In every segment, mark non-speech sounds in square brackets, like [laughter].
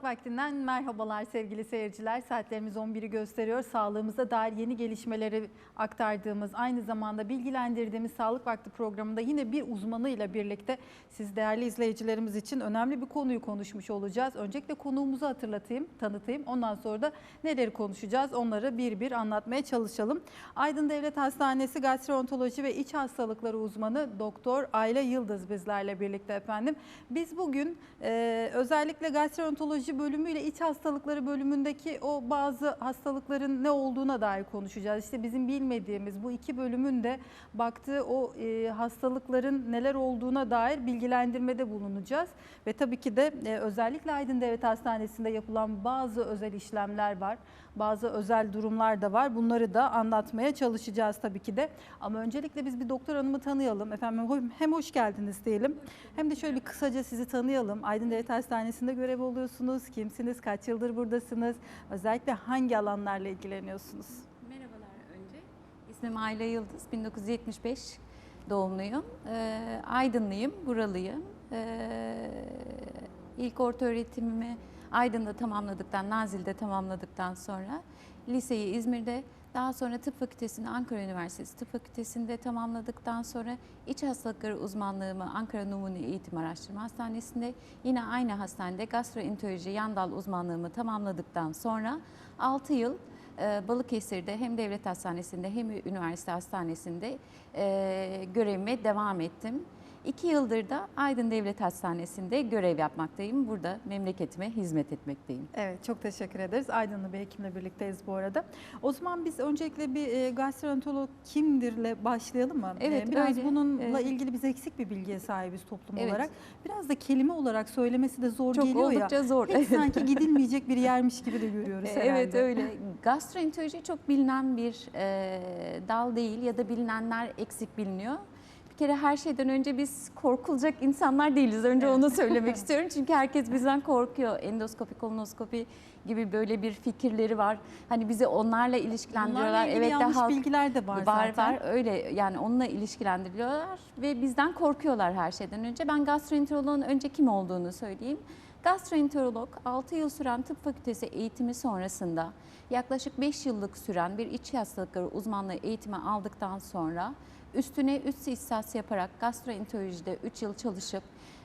Sağlık Vakti'nden merhabalar sevgili seyirciler. Saatlerimiz 11'i gösteriyor. Sağlığımıza dair yeni gelişmeleri aktardığımız, aynı zamanda bilgilendirdiğimiz Sağlık Vakti programında yine bir uzmanıyla birlikte siz değerli izleyicilerimiz için önemli bir konuyu konuşmuş olacağız. Öncelikle konuğumuzu hatırlatayım, tanıtayım. Ondan sonra da neleri konuşacağız onları bir bir anlatmaya çalışalım. Aydın Devlet Hastanesi Gastroenteroloji ve İç Hastalıkları uzmanı Doktor Ayla Yıldız bizlerle birlikte efendim. Biz bugün e, özellikle gastroenteroloji bölümüyle iç hastalıkları bölümündeki o bazı hastalıkların ne olduğuna dair konuşacağız. İşte bizim bilmediğimiz bu iki bölümün de baktığı o e, hastalıkların neler olduğuna dair bilgilendirmede bulunacağız. Ve tabii ki de e, özellikle Aydın Devlet Hastanesi'nde yapılan bazı özel işlemler var. Bazı özel durumlar da var. Bunları da anlatmaya çalışacağız tabii ki de. Ama öncelikle biz bir doktor hanımı tanıyalım. Efendim hem hoş geldiniz diyelim. Hem de şöyle bir kısaca sizi tanıyalım. Aydın Devlet Hastanesi'nde görev oluyorsunuz. Kimsiniz? Kaç yıldır buradasınız? Özellikle hangi alanlarla ilgileniyorsunuz? Merhabalar önce. İsmim Ayla Yıldız, 1975 doğumluyum. Ee, Aydınlıyım, buralıyım. Ee, ilk orta öğretimimi Aydın'da tamamladıktan, Nazil'de tamamladıktan sonra liseyi İzmir'de, daha sonra tıp fakültesini Ankara Üniversitesi Tıp Fakültesi'nde tamamladıktan sonra iç hastalıkları uzmanlığımı Ankara Numune Eğitim Araştırma Hastanesi'nde yine aynı hastanede gastroenteroloji yan dal uzmanlığımı tamamladıktan sonra 6 yıl e, Balıkesir'de hem devlet hastanesinde hem üniversite hastanesinde e, görevime devam ettim. İki yıldır da Aydın Devlet Hastanesi'nde görev yapmaktayım. Burada memleketime hizmet etmekteyim. Evet çok teşekkür ederiz. Aydınlı bir hekimle birlikteyiz bu arada. O zaman biz öncelikle bir e, gastroenterolog kimdirle başlayalım mı? Evet, E, Biraz öyle. bununla Evet. ilgili biz eksik bir bilgiye sahibiz toplum Evet. olarak. Biraz da kelime olarak söylemesi de zor Çok geliyor ya. oldukça zor. Hiç sanki [laughs] gidilmeyecek bir yermiş gibi de görüyoruz herhalde. Evet öyle. Gastroenteroloji çok bilinen bir e, dal değil ya da bilinenler eksik biliniyor. Kere her şeyden önce biz korkulacak insanlar değiliz. Önce Evet. onu söylemek [laughs] istiyorum. Çünkü herkes bizden korkuyor. Endoskopi, kolonoskopi gibi böyle bir fikirleri var. Hani bizi onlarla ilişkilendiriyorlar. Evet yanlış halk bilgiler de var, var zaten. var öyle yani onunla ilişkilendiriyorlar ve bizden korkuyorlar her şeyden önce. Ben gastroenteroloğun önce kim olduğunu söyleyeyim. Gastroenterolog 6 yıl süren tıp fakültesi eğitimi sonrasında yaklaşık 5 yıllık süren bir iç hastalıkları uzmanlığı eğitimi aldıktan sonra üstüne üst ihsas yaparak gastroenterolojide 3 yıl çalışıp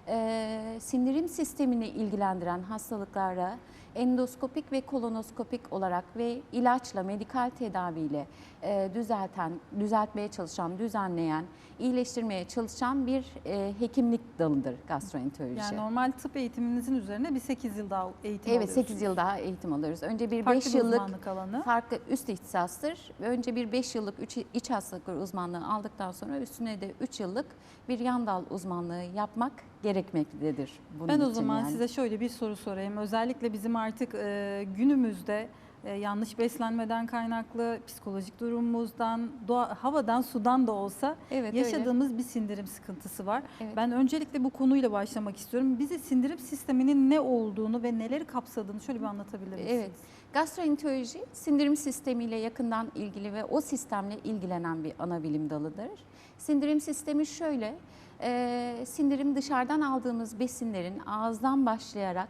e, sindirim sistemini ilgilendiren hastalıklara endoskopik ve kolonoskopik olarak ve ilaçla, medikal tedaviyle e, düzelten, düzeltmeye çalışan, düzenleyen, iyileştirmeye çalışan bir e, hekimlik dalıdır gastroenteroloji. Yani normal tıp eğitiminizin üzerine bir 8 yıl daha eğitim Evet alıyorsunuz. 8 yıl daha eğitim alıyoruz. Önce bir Farklı 5 bir yıllık alanı. farklı üst ihtisastır. Önce bir 5 yıllık üç- iç hastalıkları uzmanlığı aldıktan sonra üstüne de 3 yıllık bir yan dal uzmanlığı yapmak gerekmektedir. Bunun Ben o zaman yani. size şöyle bir soru sorayım. Özellikle bizim artık e, günümüzde e, yanlış beslenmeden kaynaklı, psikolojik durumumuzdan, doğa, havadan, sudan da olsa Evet, öyle. yaşadığımız bir sindirim sıkıntısı var. Evet. Ben öncelikle bu konuyla başlamak istiyorum. Bize sindirim sisteminin ne olduğunu ve neleri kapsadığını şöyle bir anlatabilir misiniz? Evet. Gastroenteroloji sindirim sistemiyle yakından ilgili ve o sistemle ilgilenen bir ana bilim dalıdır. Sindirim sistemi şöyle, e, sindirim dışarıdan aldığımız besinlerin ağızdan başlayarak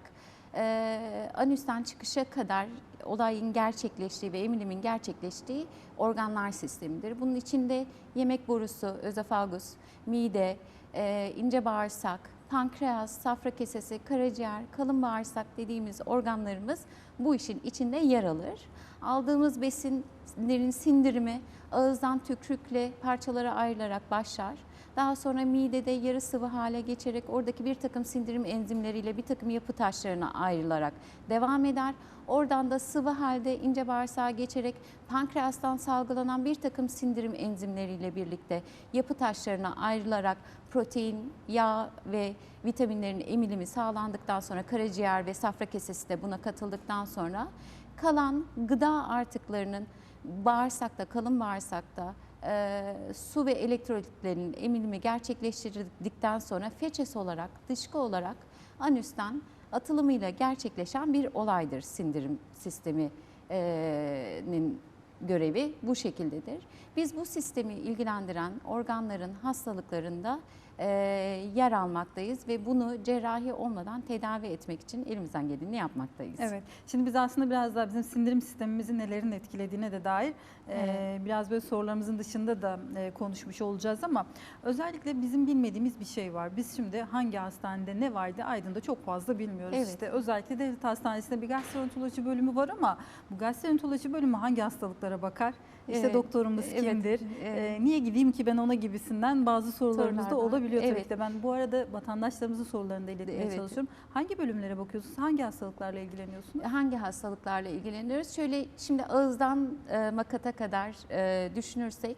e, anüsten çıkışa kadar olayın gerçekleştiği ve emilimin gerçekleştiği organlar sistemidir. Bunun içinde yemek borusu, özofagus, mide, e, ince bağırsak, pankreas, safra kesesi, karaciğer, kalın bağırsak dediğimiz organlarımız bu işin içinde yer alır. Aldığımız besinlerin sindirimi ağızdan tükrükle parçalara ayrılarak başlar. Daha sonra midede yarı sıvı hale geçerek oradaki bir takım sindirim enzimleriyle bir takım yapı taşlarına ayrılarak devam eder. Oradan da sıvı halde ince bağırsağa geçerek pankreastan salgılanan bir takım sindirim enzimleriyle birlikte yapı taşlarına ayrılarak protein, yağ ve vitaminlerin emilimi sağlandıktan sonra karaciğer ve safra kesesi de buna katıldıktan sonra kalan gıda artıklarının bağırsakta, kalın bağırsakta e, su ve elektrolitlerin emilimi gerçekleştirdikten sonra feçes olarak, dışkı olarak anüsten atılımıyla gerçekleşen bir olaydır sindirim sisteminin görevi bu şekildedir. Biz bu sistemi ilgilendiren organların hastalıklarında e, yer almaktayız ve bunu cerrahi olmadan tedavi etmek için elimizden geleni yapmaktayız. Evet. Şimdi biz aslında biraz daha bizim sindirim sistemimizi nelerin etkilediğine de dair e, biraz böyle sorularımızın dışında da e, konuşmuş olacağız ama özellikle bizim bilmediğimiz bir şey var. Biz şimdi hangi hastanede ne vardı Aydın'da çok fazla bilmiyoruz. Evet. İşte özellikle devlet hastanesinde bir gastroenteroloji bölümü var ama bu gastroenteroloji bölümü hangi hastalıklara bakar? İşte Evet, doktorumuz evet, kimdir? evet. E, niye gideyim ki ben ona gibisinden bazı sorularımız da Sorular olabiliyor tabii Evet. ki de. Ben bu arada vatandaşlarımızın sorularını da iletmeye Evet. çalışıyorum. Hangi bölümlere bakıyorsunuz? Hangi hastalıklarla ilgileniyorsunuz? Hangi hastalıklarla ilgileniyoruz? Şöyle şimdi ağızdan e, makata kadar e, düşünürsek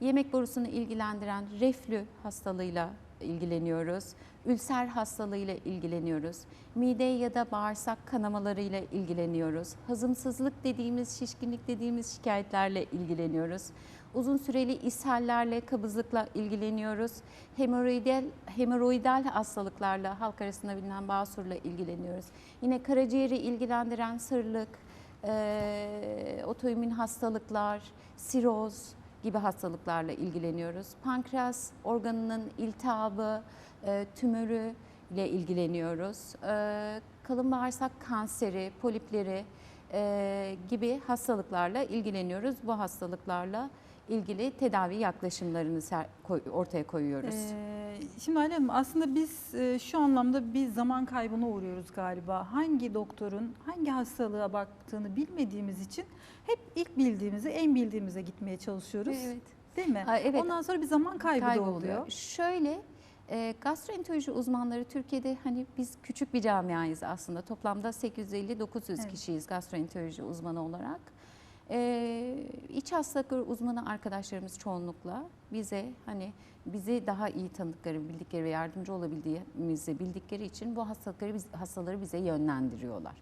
yemek borusunu ilgilendiren reflü hastalığıyla ilgileniyoruz. Ülser hastalığıyla ilgileniyoruz. Mide ya da bağırsak kanamalarıyla ilgileniyoruz. Hazımsızlık dediğimiz, şişkinlik dediğimiz şikayetlerle ilgileniyoruz. Uzun süreli ishallerle, kabızlıkla ilgileniyoruz. Hemoroidal, hemoroidal hastalıklarla, halk arasında bilinen basurla ilgileniyoruz. Yine karaciğeri ilgilendiren sırlık, e, otoimmün hastalıklar, siroz gibi hastalıklarla ilgileniyoruz. Pankreas organının iltihabı, e, tümörü ile ilgileniyoruz. E, kalın bağırsak kanseri, polipleri e, gibi hastalıklarla ilgileniyoruz. Bu hastalıklarla ilgili tedavi yaklaşımlarını ortaya koyuyoruz. Ee, şimdi Hanım aslında biz e, şu anlamda bir zaman kaybına uğruyoruz galiba. Hangi doktorun hangi hastalığa baktığını bilmediğimiz için hep ilk bildiğimize, en bildiğimize gitmeye çalışıyoruz. Evet. Değil mi? Ha, evet. Ondan sonra bir zaman kaybı, da kayboluyor. oluyor. Şöyle e, gastroenteroloji uzmanları Türkiye'de hani biz küçük bir camiayız aslında. Toplamda 850-900 Evet. kişiyiz gastroenteroloji uzmanı olarak. E, iç hastalıkları uzmanı arkadaşlarımız çoğunlukla bize hani bizi daha iyi tanıdıkları, bildikleri ve yardımcı olabildiğimizi bildikleri için bu hastalıkları hastaları bize yönlendiriyorlar.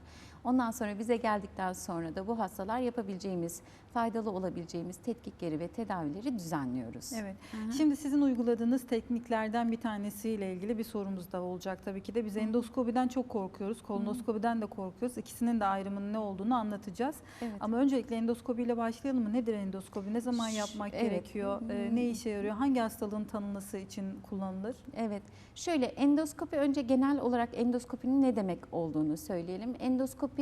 Ondan sonra bize geldikten sonra da bu hastalar yapabileceğimiz, faydalı olabileceğimiz tetkikleri ve tedavileri düzenliyoruz. Evet. Hı hı. Şimdi sizin uyguladığınız tekniklerden bir tanesiyle ilgili bir sorumuz da olacak tabii ki de. Biz endoskopiden çok korkuyoruz, kolonoskopiden de korkuyoruz. İkisinin de ayrımının ne olduğunu anlatacağız. Evet. Ama öncelikle endoskopiyle başlayalım mı? Nedir endoskopi? Ne zaman yapmak evet. gerekiyor? Ee, ne işe yarıyor? Hangi hastalığın tanınması için kullanılır? Evet. Şöyle endoskopi önce genel olarak endoskopinin ne demek olduğunu söyleyelim. Endoskopi,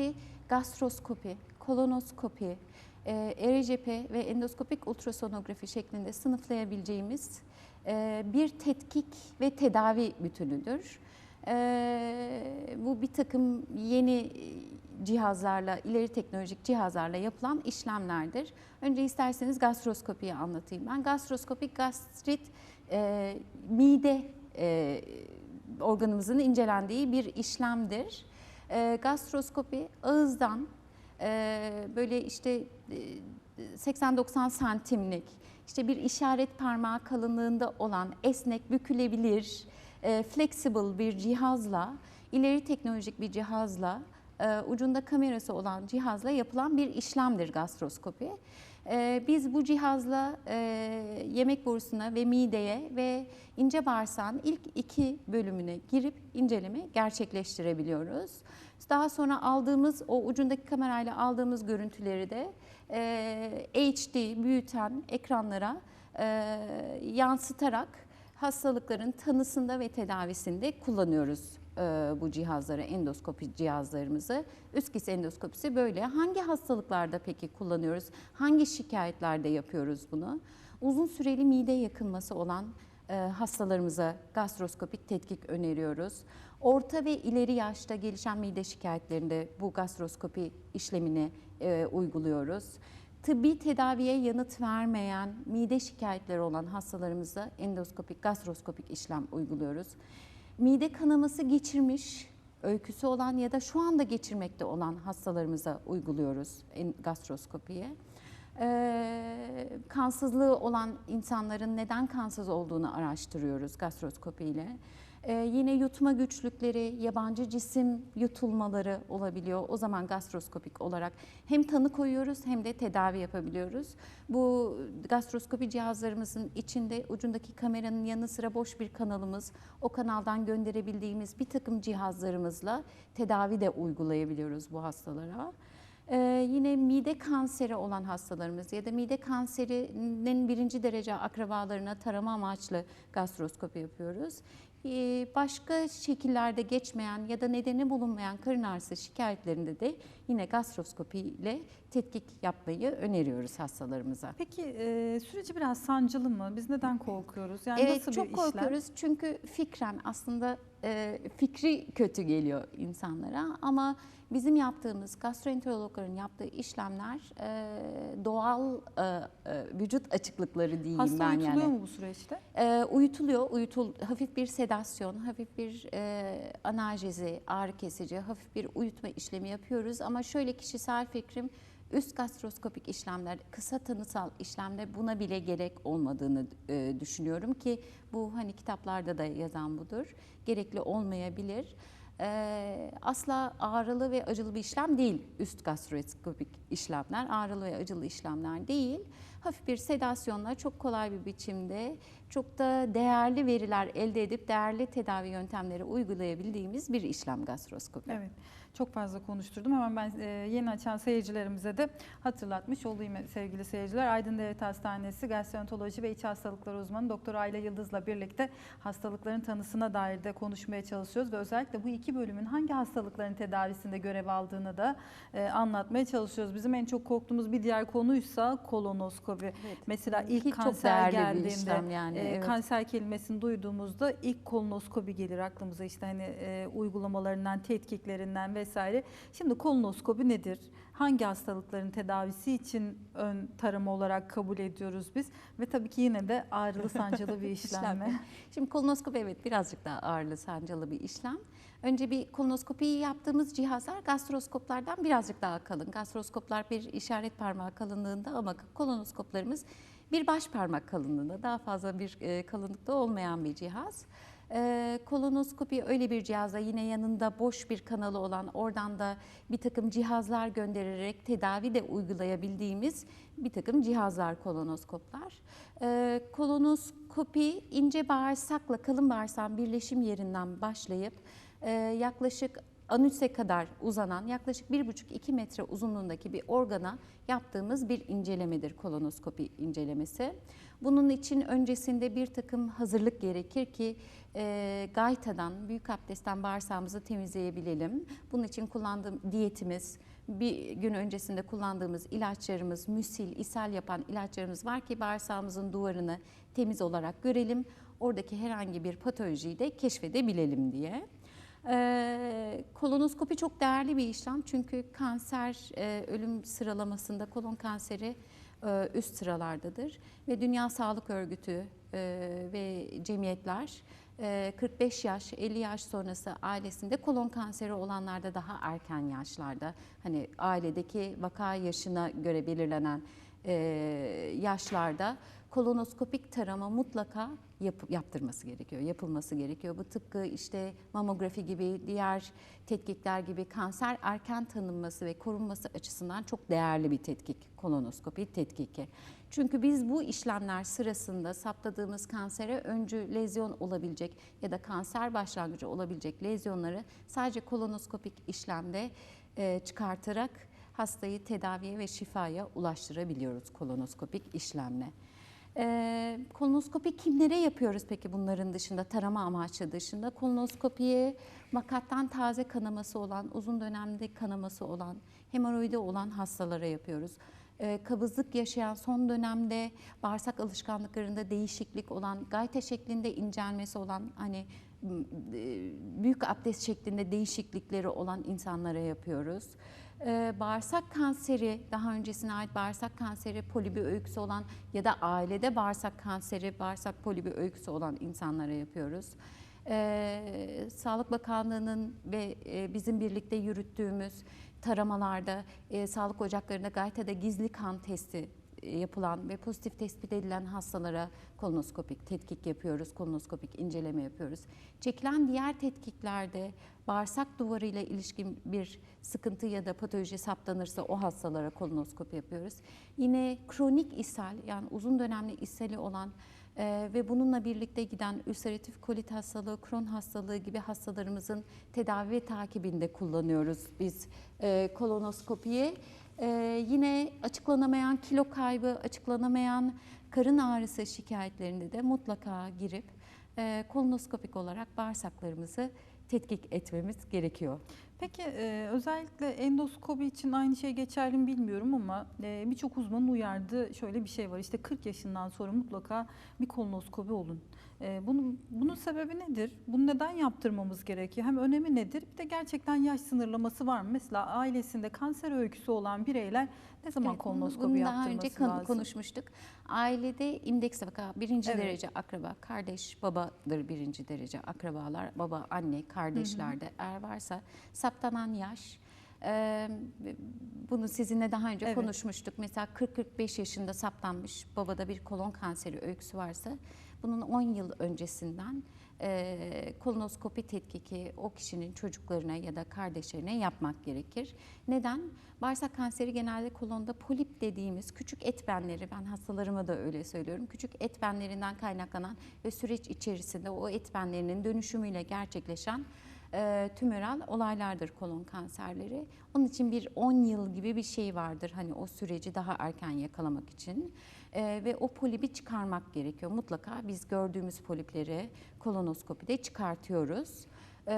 gastroskopi, kolonoskopi, e, ve endoskopik ultrasonografi şeklinde sınıflayabileceğimiz e, bir tetkik ve tedavi bütünüdür. E, bu bir takım yeni cihazlarla, ileri teknolojik cihazlarla yapılan işlemlerdir. Önce isterseniz gastroskopiyi anlatayım ben. Gastroskopi gastrit e, mide organımızın incelendiği bir işlemdir. E, gastroskopi ağızdan e, böyle işte e, 80-90 santimlik işte bir işaret parmağı kalınlığında olan esnek, bükülebilir, e, flexible bir cihazla, ileri teknolojik bir cihazla, e, ucunda kamerası olan cihazla yapılan bir işlemdir gastroskopi. E, biz bu cihazla e, yemek borusuna ve mideye ve ince bağırsağın ilk iki bölümüne girip inceleme gerçekleştirebiliyoruz. Daha sonra aldığımız o ucundaki kamerayla aldığımız görüntüleri de e, HD büyüten ekranlara e, yansıtarak hastalıkların tanısında ve tedavisinde kullanıyoruz bu cihazları, endoskopi cihazlarımızı. Üskis endoskopisi böyle. Hangi hastalıklarda peki kullanıyoruz? Hangi şikayetlerde yapıyoruz bunu? Uzun süreli mide yakınması olan e, hastalarımıza gastroskopik tetkik öneriyoruz. Orta ve ileri yaşta gelişen mide şikayetlerinde bu gastroskopi işlemini e, uyguluyoruz. Tıbbi tedaviye yanıt vermeyen mide şikayetleri olan hastalarımıza endoskopik, gastroskopik işlem uyguluyoruz. Mide kanaması geçirmiş, öyküsü olan ya da şu anda geçirmekte olan hastalarımıza uyguluyoruz gastroskopiye. Ee, kansızlığı olan insanların neden kansız olduğunu araştırıyoruz gastroskopi ile. Ee, yine yutma güçlükleri, yabancı cisim yutulmaları olabiliyor. O zaman gastroskopik olarak hem tanı koyuyoruz hem de tedavi yapabiliyoruz. Bu gastroskopi cihazlarımızın içinde ucundaki kameranın yanı sıra boş bir kanalımız, o kanaldan gönderebildiğimiz bir takım cihazlarımızla tedavi de uygulayabiliyoruz bu hastalara. Ee, yine mide kanseri olan hastalarımız ya da mide kanserinin birinci derece akrabalarına tarama amaçlı gastroskopi yapıyoruz. Ee, başka şekillerde geçmeyen ya da nedeni bulunmayan karın ağrısı şikayetlerinde de yine gastroskopi ile tetkik yapmayı öneriyoruz hastalarımıza. Peki e, süreci biraz sancılı mı? Biz neden korkuyoruz? Yani evet nasıl çok bir işlem? korkuyoruz çünkü fikren aslında e, fikri kötü geliyor insanlara ama bizim yaptığımız gastroenterologların yaptığı işlemler e, doğal e, e, vücut açıklıkları diyeyim Hasta ben uyutuluyor yani. mu bu süreçte? E, uyutuluyor, uyutul, hafif bir sedasyon, hafif bir e, analjezi, ağrı kesici, hafif bir uyutma işlemi yapıyoruz. Ama şöyle kişisel fikrim üst gastroskopik işlemler, kısa tanısal işlemler buna bile gerek olmadığını e, düşünüyorum ki bu hani kitaplarda da yazan budur. Gerekli olmayabilir. E, asla ağrılı ve acılı bir işlem değil üst gastroskopik işlemler. Ağrılı ve acılı işlemler değil. Hafif bir sedasyonla çok kolay bir biçimde çok da değerli veriler elde edip değerli tedavi yöntemleri uygulayabildiğimiz bir işlem gastroskopi. Evet. Çok fazla konuşturdum. Hemen ben e, yeni açan seyircilerimize de hatırlatmış olayım sevgili seyirciler. Aydın Devlet Hastanesi Gastroenteroloji ve İç Hastalıklar Uzmanı Doktor Ayla Yıldız'la birlikte hastalıkların tanısına dair de konuşmaya çalışıyoruz ve özellikle bu iki bölümün hangi hastalıkların tedavisinde görev aldığını da e, anlatmaya çalışıyoruz. Bizim en çok korktuğumuz bir diğer konuysa kolonoskopi. Evet. Mesela ilk çok kanser geldiğinde yani, e, evet. kanser kelimesini duyduğumuzda ilk kolonoskopi gelir aklımıza işte hani e, uygulamalarından, tetkiklerinden vesaire. Şimdi kolonoskopi nedir? Hangi hastalıkların tedavisi için ön tarama olarak kabul ediyoruz biz? Ve tabii ki yine de ağrılı [laughs] sancılı bir işlem? Şimdi kolonoskopi evet birazcık daha ağırlı sancılı bir işlem. Önce bir kolonoskopiyi yaptığımız cihazlar gastroskoplardan birazcık daha kalın. Gastroskoplar bir işaret parmağı kalınlığında ama kolonoskoplarımız bir baş parmak kalınlığında daha fazla bir e, kalınlıkta olmayan bir cihaz. E, kolonoskopi öyle bir cihazda yine yanında boş bir kanalı olan oradan da bir takım cihazlar göndererek tedavi de uygulayabildiğimiz bir takım cihazlar kolonoskoplar. E, kolonoskopi ince bağırsakla kalın bağırsağın birleşim yerinden başlayıp e, yaklaşık anüse kadar uzanan yaklaşık 1,5-2 metre uzunluğundaki bir organa yaptığımız bir incelemedir kolonoskopi incelemesi. Bunun için öncesinde bir takım hazırlık gerekir ki e, gaytadan, büyük abdestten bağırsağımızı temizleyebilelim. Bunun için kullandığım diyetimiz, bir gün öncesinde kullandığımız ilaçlarımız, müsil, ishal yapan ilaçlarımız var ki bağırsağımızın duvarını temiz olarak görelim. Oradaki herhangi bir patolojiyi de keşfedebilelim diye. Kolonoskopi çok değerli bir işlem. Çünkü kanser ölüm sıralamasında kolon kanseri üst sıralardadır. Ve Dünya Sağlık Örgütü ve cemiyetler e, 45 yaş 50 yaş sonrası ailesinde kolon kanseri olanlarda daha erken yaşlarda hani ailedeki vaka yaşına göre belirlenen yaşlarda kolonoskopik tarama mutlaka yap, yaptırması gerekiyor, yapılması gerekiyor. Bu tıpkı işte mamografi gibi, diğer tetkikler gibi kanser erken tanınması ve korunması açısından çok değerli bir tetkik, kolonoskopi tetkiki. Çünkü biz bu işlemler sırasında saptadığımız kansere öncü lezyon olabilecek ya da kanser başlangıcı olabilecek lezyonları sadece kolonoskopik işlemde e, çıkartarak hastayı tedaviye ve şifaya ulaştırabiliyoruz kolonoskopik işlemle. Ee, kolonoskopi kimlere yapıyoruz peki bunların dışında, tarama amaçlı dışında? Kolonoskopiye makattan taze kanaması olan, uzun dönemde kanaması olan, hemoroidi olan hastalara yapıyoruz. Ee, kabızlık yaşayan son dönemde bağırsak alışkanlıklarında değişiklik olan, gayta şeklinde incelmesi olan, hani e, büyük abdest şeklinde değişiklikleri olan insanlara yapıyoruz. Ee, bağırsak kanseri, daha öncesine ait bağırsak kanseri polibi öyküsü olan ya da ailede bağırsak kanseri, bağırsak polibi öyküsü olan insanlara yapıyoruz. Ee, Sağlık Bakanlığı'nın ve e, bizim birlikte yürüttüğümüz taramalarda, e, sağlık ocaklarında Gayta'da gizli kan testi e, yapılan ve pozitif tespit edilen hastalara kolonoskopik tetkik yapıyoruz, kolonoskopik inceleme yapıyoruz. Çekilen diğer tetkiklerde bağırsak duvarıyla ilişkin bir sıkıntı ya da patoloji saptanırsa o hastalara kolonoskopi yapıyoruz. Yine kronik ishal yani uzun dönemli ishali olan e, ve bununla birlikte giden ülseratif kolit hastalığı, kron hastalığı gibi hastalarımızın tedavi ve takibinde kullanıyoruz biz e, kolonoskopiyi. Ee, yine açıklanamayan kilo kaybı, açıklanamayan karın ağrısı şikayetlerinde de mutlaka girip e, kolonoskopik olarak bağırsaklarımızı tetkik etmemiz gerekiyor. Peki e, özellikle endoskopi için aynı şey geçerli mi bilmiyorum ama e, birçok uzmanın uyardığı şöyle bir şey var. İşte 40 yaşından sonra mutlaka bir kolonoskopi olun. E, bunun, bunun sebebi nedir? Bunu neden yaptırmamız gerekiyor? Hem önemi nedir? Bir de gerçekten yaş sınırlaması var mı? Mesela ailesinde kanser öyküsü olan bireyler ne zaman Evet, bunu- kolonoskopi bunu daha yaptırması önce kan- lazım? konuşmuştuk. Ailede indeks vaka birinci Evet. derece akraba, kardeş, babadır birinci derece akrabalar, baba, anne, kardeşlerde eğer varsa saptanan yaş, e, bunu sizinle daha önce Evet. konuşmuştuk. Mesela 40-45 yaşında saptanmış babada bir kolon kanseri öyküsü varsa bunun 10 yıl öncesinden e, kolonoskopi tetkiki o kişinin çocuklarına ya da kardeşlerine yapmak gerekir. Neden? Bağırsak kanseri genelde kolonda polip dediğimiz küçük et benleri, ben hastalarıma da öyle söylüyorum. Küçük et benlerinden kaynaklanan ve süreç içerisinde o et benlerinin dönüşümüyle gerçekleşen e, tümöral olaylardır kolon kanserleri. Onun için bir 10 yıl gibi bir şey vardır hani o süreci daha erken yakalamak için. E, ve o polibi çıkarmak gerekiyor. Mutlaka biz gördüğümüz polipleri kolonoskopide çıkartıyoruz. E,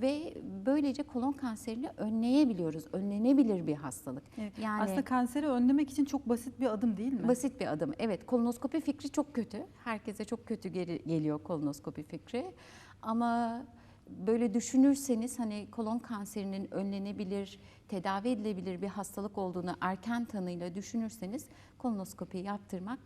ve böylece kolon kanserini önleyebiliyoruz. Önlenebilir bir hastalık. Evet. Yani Aslında kanseri önlemek için çok basit bir adım değil mi? Basit bir adım. Evet, kolonoskopi fikri çok kötü. Herkese çok kötü geri- geliyor kolonoskopi fikri. Ama böyle düşünürseniz hani kolon kanserinin önlenebilir, tedavi edilebilir bir hastalık olduğunu erken tanıyla düşünürseniz kolonoskopi yaptırmak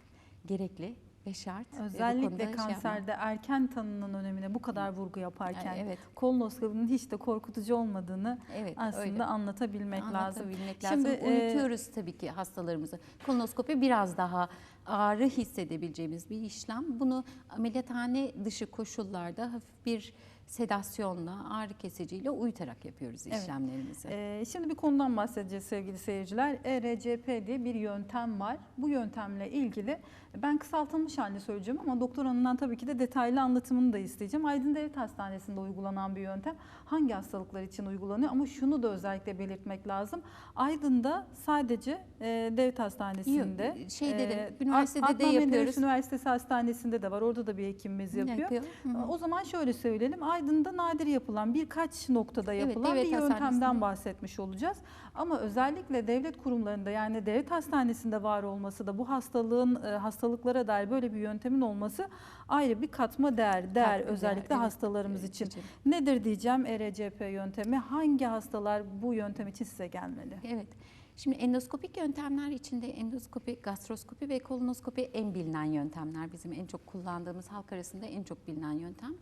gerekli ve şart. Ve Özellikle şey yapmak- kanserde erken tanının önemine bu kadar vurgu yaparken Evet. kolonoskopinin hiç de korkutucu olmadığını Evet, aslında öyle. anlatabilmek lazım. Anlatabilmek Şimdi, lazım. e, Unutuyoruz tabii ki hastalarımızı. Kolonoskopi biraz daha ağrı hissedebileceğimiz bir işlem. Bunu ameliyathane dışı koşullarda hafif bir sedasyonla, ağrı kesiciyle uyutarak yapıyoruz Evet. işlemlerimizi. Ee, şimdi bir konudan bahsedeceğiz sevgili seyirciler. ERCP diye bir yöntem var. Bu yöntemle ilgili ben kısaltılmış halini söyleyeceğim ama doktor hanımdan tabii ki de detaylı anlatımını da isteyeceğim. Aydın Devlet Hastanesi'nde uygulanan bir yöntem. Hangi hastalıklar için uygulanıyor ama şunu da özellikle belirtmek lazım. Aydın'da sadece e, devlet hastanesinde, Yok, şeyde de, e, üniversitede de Adnan Menderes yapıyoruz. Üniversitesi Hastanesi'nde de var. Orada da bir hekimimiz yapıyor. Yapıyor. Hı hı. O zaman şöyle söyleyelim. Aydın'da nadir yapılan birkaç noktada Evet, yapılan devlet bir yöntemden bahsetmiş olacağız. Ama özellikle devlet kurumlarında yani devlet hastanesinde var olması da bu hastalığın e, hastalıklara dair böyle bir yöntemin olması ayrı bir katma değer. Değer Katma özellikle değer, evet. hastalarımız Evet, için. için. Nedir diyeceğim ERCP yöntemi? Hangi hastalar bu yöntem için size gelmeli? Evet. Şimdi endoskopik yöntemler içinde endoskopi, gastroskopi ve kolonoskopi en bilinen yöntemler. Bizim en çok kullandığımız halk arasında en çok bilinen yöntem.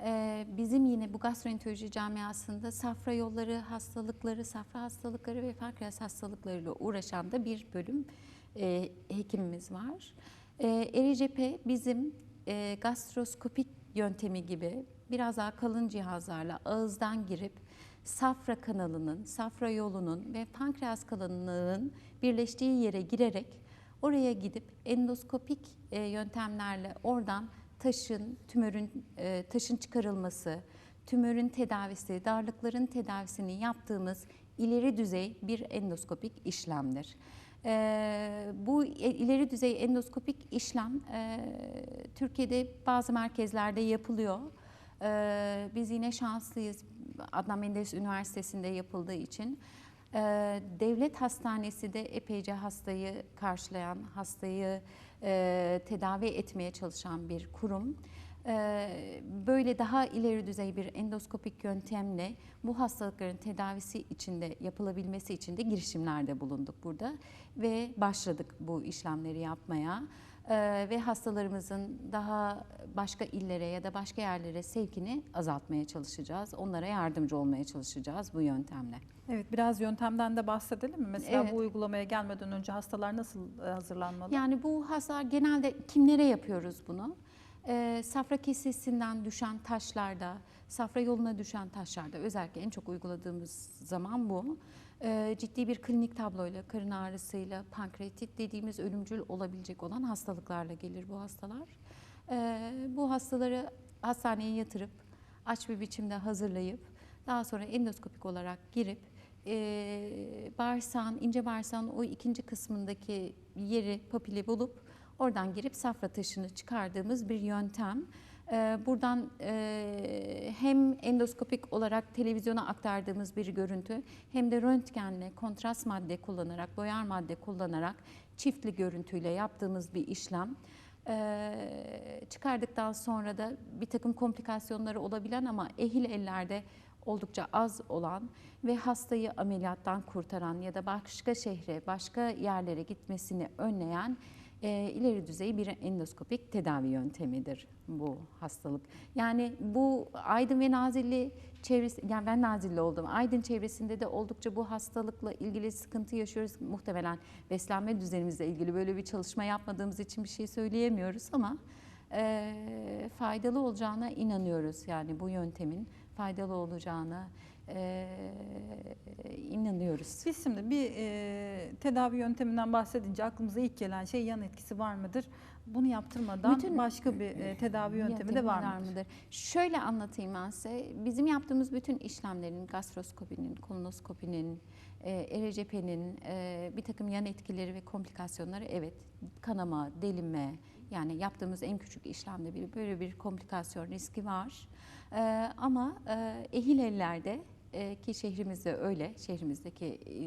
Ee, bizim yine bu gastroenteroloji camiasında safra yolları hastalıkları, safra hastalıkları ve pankreas hastalıklarıyla uğraşan da bir bölüm e, hekimimiz var. E, ERCP bizim e, gastroskopik yöntemi gibi biraz daha kalın cihazlarla ağızdan girip safra kanalının, safra yolunun ve pankreas kanalının birleştiği yere girerek oraya gidip endoskopik e, yöntemlerle oradan taşın, tümörün e, taşın çıkarılması, tümörün tedavisi, darlıkların tedavisini yaptığımız ileri düzey bir endoskopik işlemdir. E, bu ileri düzey endoskopik işlem e, Türkiye'de bazı merkezlerde yapılıyor. E, biz yine şanslıyız. Adnan Menderes Üniversitesi'nde yapıldığı için. E, devlet hastanesi de epeyce hastayı karşılayan, hastayı e, tedavi etmeye çalışan bir kurum. E, böyle daha ileri düzey bir endoskopik yöntemle bu hastalıkların tedavisi içinde yapılabilmesi için de girişimlerde bulunduk burada ve başladık bu işlemleri yapmaya. Ee, ve hastalarımızın daha başka illere ya da başka yerlere sevkini azaltmaya çalışacağız. Onlara yardımcı olmaya çalışacağız bu yöntemle. Evet biraz yöntemden de bahsedelim mi? Mesela Evet. bu uygulamaya gelmeden önce hastalar nasıl e, hazırlanmalı? Yani bu hastalar genelde kimlere yapıyoruz bunu? Ee, safra kesesinden düşen taşlarda, safra yoluna düşen taşlarda özellikle en çok uyguladığımız zaman bu. Ee, ciddi bir klinik tabloyla, karın ağrısıyla, pankreatit dediğimiz ölümcül olabilecek olan hastalıklarla gelir bu hastalar. Ee, bu hastaları hastaneye yatırıp aç bir biçimde hazırlayıp daha sonra endoskopik olarak girip e, bağırsağın, ince bağırsağın o ikinci kısmındaki yeri papili bulup oradan girip safra taşını çıkardığımız bir yöntem. E, buradan e, hem endoskopik olarak televizyona aktardığımız bir görüntü hem de röntgenle kontrast madde kullanarak, boyar madde kullanarak çiftli görüntüyle yaptığımız bir işlem. Ee, çıkardıktan sonra da bir takım komplikasyonları olabilen ama ehil ellerde oldukça az olan ve hastayı ameliyattan kurtaran ya da başka şehre, başka yerlere gitmesini önleyen e, ileri düzey bir endoskopik tedavi yöntemidir bu hastalık. Yani bu Aydın ve Nazilli çevresi, yani ben Nazilli oldum. Aydın çevresinde de oldukça bu hastalıkla ilgili sıkıntı yaşıyoruz. Muhtemelen beslenme düzenimizle ilgili böyle bir çalışma yapmadığımız için bir şey söyleyemiyoruz ama e, faydalı olacağına inanıyoruz. Yani bu yöntemin faydalı olacağına e, inanıyoruz. Biz şimdi bir e, tedavi yönteminden bahsedince aklımıza ilk gelen şey yan etkisi var mıdır? Bunu yaptırmadan Bütün- başka bir e, tedavi yöntemi de var Yöntemler mıdır? Şöyle anlatayım ben size. Bizim yaptığımız bütün işlemlerin, gastroskopinin, kolonoskopinin, e, ERCP'nin e, bir takım yan etkileri ve komplikasyonları evet kanama, delinme yani yaptığımız en küçük işlemde bir böyle bir komplikasyon riski var. E, ama e, ehil ellerde e, ki şehrimizde öyle, şehrimizdeki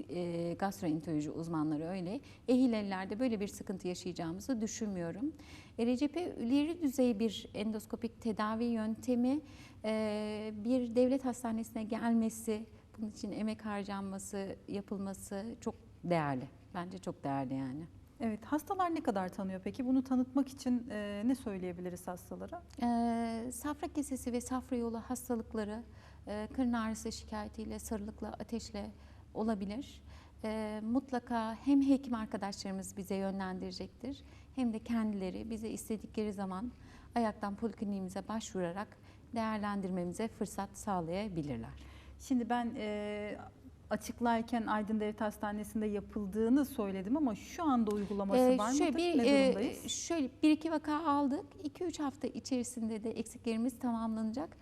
e, gastroenteroloji uzmanları öyle. Ehil ellerde böyle bir sıkıntı yaşayacağımızı düşünmüyorum. E, RCP ileri düzey bir endoskopik tedavi yöntemi e, bir devlet hastanesine gelmesi, bunun için emek harcanması, yapılması çok değerli. Bence çok değerli yani. Evet, hastalar ne kadar tanıyor peki? Bunu tanıtmak için e, ne söyleyebiliriz hastalara? Ee, safra kesesi ve safra yolu hastalıkları e, karın ağrısı şikayetiyle, sarılıkla, ateşle olabilir. Ee, mutlaka hem hekim arkadaşlarımız bize yönlendirecektir hem de kendileri bize istedikleri zaman ayaktan polikliniğimize başvurarak değerlendirmemize fırsat sağlayabilirler. Şimdi ben e, açıklarken Aydın Devlet Hastanesi'nde yapıldığını söyledim ama şu anda uygulaması Ee, var şöyle mıdır? bir, ne e, durumdayız? şöyle bir iki vaka aldık. 2-3 hafta içerisinde de eksiklerimiz tamamlanacak.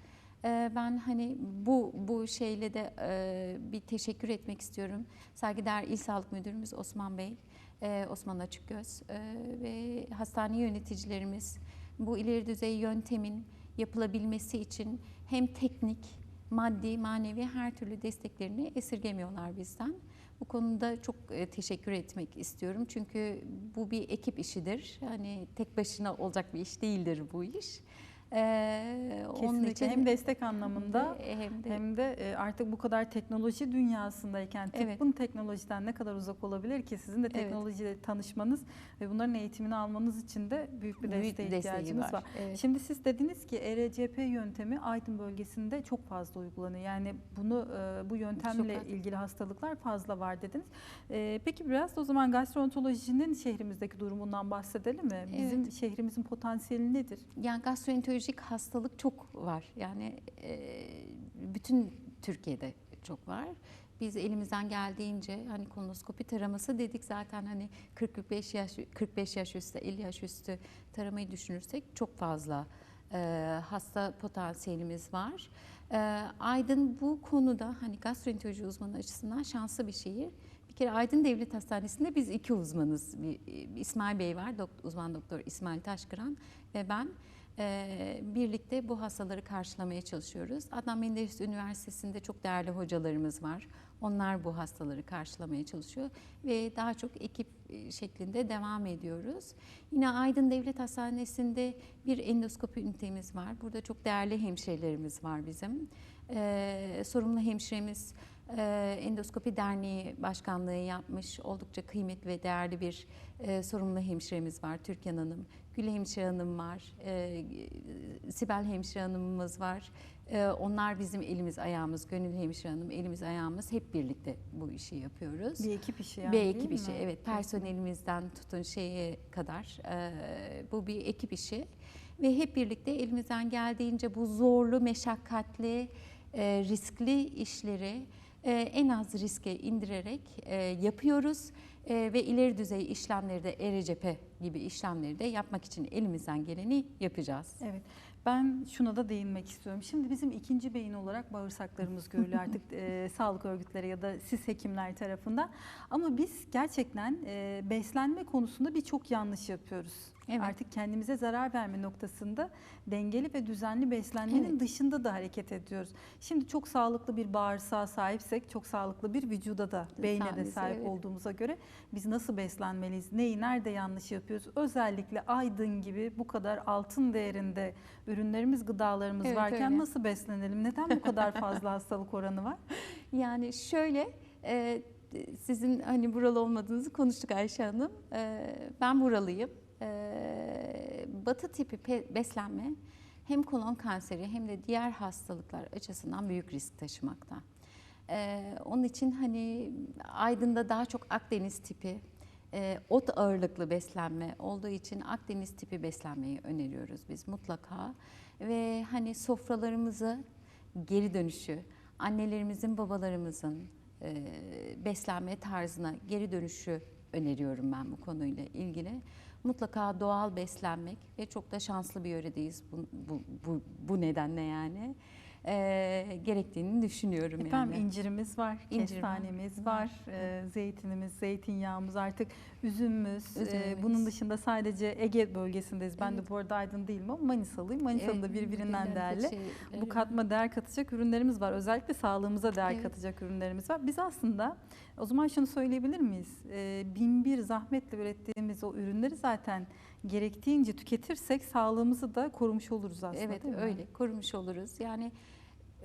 Ee, ben hani bu bu şeyle de e, bir teşekkür etmek istiyorum. Saygıdeğer İl Sağlık Müdürümüz Osman Bey, e, Osman Açıkgöz e, ve hastane yöneticilerimiz bu ileri düzey yöntemin yapılabilmesi için hem teknik, maddi, manevi her türlü desteklerini esirgemiyorlar bizden. Bu konuda çok e, teşekkür etmek istiyorum. Çünkü bu bir ekip işidir. Hani tek başına olacak bir iş değildir bu iş. Ee, Kesinlikle hem destek anlamında hem de hem de e, artık bu kadar teknoloji dünyasındayken Evet. tıbbın teknolojiden ne kadar uzak olabilir ki sizin de Evet. teknolojiyle tanışmanız ve bunların eğitimini almanız için de büyük bir büyük desteğe desteği ihtiyacınız var. Evet. Şimdi siz dediniz ki ERCP yöntemi Aydın bölgesinde çok fazla uygulanıyor. Yani bunu e, bu yöntemle Çok az. ilgili hastalıklar fazla var dediniz. E, Peki biraz o zaman gastroenterolojinin şehrimizdeki durumundan bahsedelim mi? Bizim Evet. şehrimizin potansiyeli nedir? Yani gastroenterolojik hastalık çok var. Yani e, bütün Türkiye'de çok var. Biz elimizden geldiğince hani kolonoskopi taraması dedik zaten hani 40-45 yaş 45 yaş üstü 50 yaş üstü taramayı düşünürsek çok fazla e, hasta potansiyelimiz var. E, Aydın bu konuda hani gastroenteroloji uzmanı açısından şanslı bir şehir. Bir kere Aydın Devlet Hastanesi'nde biz iki uzmanız. Bir, bir İsmail Bey var, dok- uzman doktor İsmail Taşkıran ve ben. Ee, birlikte bu hastaları karşılamaya çalışıyoruz. Adnan Menderes Üniversitesi'nde çok değerli hocalarımız var. Onlar bu hastaları karşılamaya çalışıyor ve daha çok ekip e, şeklinde devam ediyoruz. Yine Aydın Devlet Hastanesi'nde bir endoskopi ünitemiz var. Burada çok değerli hemşirelerimiz var bizim. Ee, sorumlu hemşiremiz e, Endoskopi Derneği Başkanlığı yapmış oldukça kıymetli ve değerli bir e, sorumlu hemşiremiz var Türkan Hanım. Gül Hemşire Hanım var, e, Sibel Hemşire Hanımımız var. E, onlar bizim elimiz ayağımız, Gönül Hemşire Hanım elimiz ayağımız hep birlikte bu işi yapıyoruz. Bir ekip işi yani bir ekip mi? işi evet personelimizden tutun şeye kadar e, bu bir ekip işi ve hep birlikte elimizden geldiğince bu zorlu, meşakkatli, e, riskli işleri en az riske indirerek e, yapıyoruz. Ee, ve ileri düzey işlemleri de ERCP gibi işlemleri de yapmak için elimizden geleni yapacağız. Evet. Ben şuna da değinmek istiyorum. Şimdi bizim ikinci beyin olarak bağırsaklarımız görülüyor artık [laughs] e, sağlık örgütleri ya da siz hekimler tarafından. Ama biz gerçekten e, beslenme konusunda birçok yanlış yapıyoruz. Evet. Artık kendimize zarar verme noktasında dengeli ve düzenli beslenmenin Evet. dışında da hareket ediyoruz. Şimdi çok sağlıklı bir bağırsağa sahipsek çok sağlıklı bir vücuda da beyne de Sahibiz, sahip evet. olduğumuza göre biz nasıl beslenmeliyiz? Neyi nerede yanlış yapıyoruz? Özellikle Aydın gibi bu kadar altın değerinde ürünlerimiz, gıdalarımız Evet, varken öyle. nasıl beslenelim? Neden bu kadar fazla hastalık oranı var? [laughs] Yani şöyle e, sizin hani buralı olmadığınızı konuştuk Ayşe Hanım. E, ben buralıyım. E, batı tipi beslenme hem kolon kanseri hem de diğer hastalıklar açısından büyük risk taşımakta. E, onun için hani Aydın'da daha çok Akdeniz tipi e, ot ağırlıklı beslenme olduğu için Akdeniz tipi beslenmeyi öneriyoruz biz mutlaka. Ve hani sofralarımızı geri dönüşü, annelerimizin, babalarımızın e, beslenme tarzına geri dönüşü öneriyorum ben bu konuyla ilgili. Mutlaka doğal beslenmek ve çok da şanslı bir yöredeyiz bu, bu, bu, bu nedenle yani. E, gerektiğini düşünüyorum Efendim yani. incirimiz var, İncir var, kestanemiz var. e, zeytinimiz, zeytinyağımız artık üzümümüz. e, Üzümümüz. bunun dışında sadece Ege bölgesindeyiz. Ben Evet. de bu arada Aydın değilim ama Manisalıyım. Manisa'nın da Evet, birbirinden birbirinden değerli. şey, Bu evet. katma değer katacak ürünlerimiz var. Özellikle sağlığımıza değer Evet. katacak ürünlerimiz var. Biz aslında o zaman şunu söyleyebilir miyiz? Ee, bin bir zahmetle ürettiğimiz o ürünleri zaten gerektiğince tüketirsek sağlığımızı da korumuş oluruz aslında Evet öyle korumuş oluruz. Yani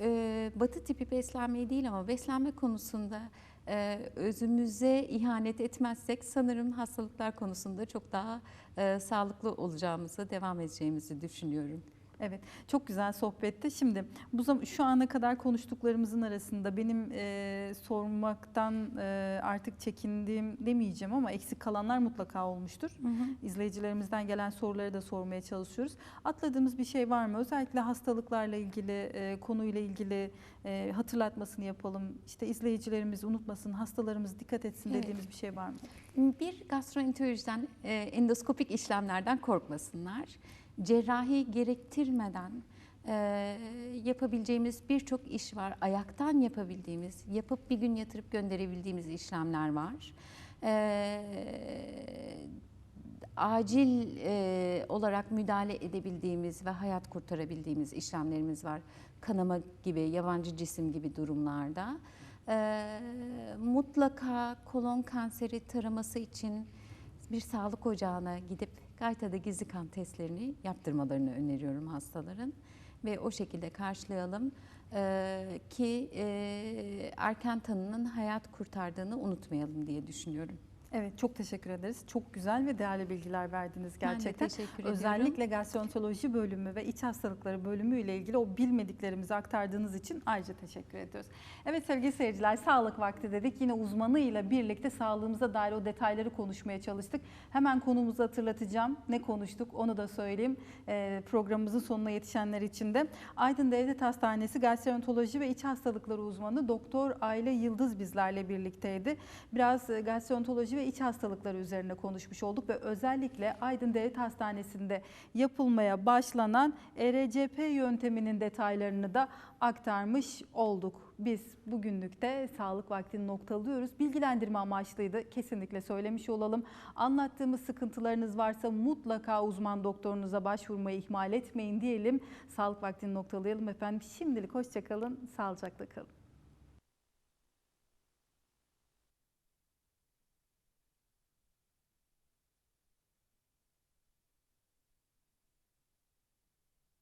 e, batı tipi beslenmeyi değil ama beslenme konusunda e, özümüze ihanet etmezsek sanırım hastalıklar konusunda çok daha e, sağlıklı olacağımızı, devam edeceğimizi düşünüyorum. Evet, çok güzel sohbetti. Şimdi bu zam- şu ana kadar konuştuklarımızın arasında benim e, sormaktan e, artık çekindiğim demeyeceğim ama eksik kalanlar mutlaka olmuştur. İzleyicilerimizden gelen soruları da sormaya çalışıyoruz. Atladığımız bir şey var mı? Özellikle hastalıklarla ilgili, e, konuyla ilgili e, hatırlatmasını yapalım. İşte izleyicilerimiz unutmasın, hastalarımız dikkat etsin Evet. dediğimiz bir şey var mı? Bir gastroenterolojiden, e, endoskopik işlemlerden korkmasınlar. Cerrahi gerektirmeden e, yapabileceğimiz birçok iş var. Ayaktan yapabildiğimiz, yapıp bir gün yatırıp gönderebildiğimiz işlemler var. E, acil e, olarak müdahale edebildiğimiz ve hayat kurtarabildiğimiz işlemlerimiz var. Kanama gibi, yabancı cisim gibi durumlarda. E, mutlaka kolon kanseri taraması için bir sağlık ocağına gidip gaytada gizli kan testlerini yaptırmalarını öneriyorum hastaların. Ve o şekilde karşılayalım e, ki e, erken tanının hayat kurtardığını unutmayalım diye düşünüyorum. Evet, çok teşekkür ederiz. Çok güzel ve değerli bilgiler verdiniz gerçekten. Ben de teşekkür ediyorum. Özellikle gastroenteroloji bölümü ve iç hastalıkları bölümü ile ilgili o bilmediklerimizi aktardığınız için ayrıca teşekkür ediyoruz. Evet sevgili seyirciler sağlık vakti dedik. Yine uzmanıyla birlikte sağlığımıza dair o detayları konuşmaya çalıştık. Hemen konumuzu hatırlatacağım. Ne konuştuk onu da söyleyeyim. Ee, programımızın sonuna yetişenler için de. Aydın Devlet Hastanesi gastroenteroloji ve iç hastalıkları uzmanı Doktor Aile Yıldız bizlerle birlikteydi. Biraz e, gastroenteroloji ve iç hastalıkları üzerine konuşmuş olduk ve özellikle Aydın Devlet Hastanesi'nde yapılmaya başlanan ERCP yönteminin detaylarını da aktarmış olduk. Biz bugünlük de sağlık vaktini noktalıyoruz. Bilgilendirme amaçlıydı. Kesinlikle söylemiş olalım. Anlattığımız sıkıntılarınız varsa mutlaka uzman doktorunuza başvurmayı ihmal etmeyin diyelim. Sağlık vaktini noktalayalım efendim. Şimdilik hoşçakalın, sağlıcakla kalın.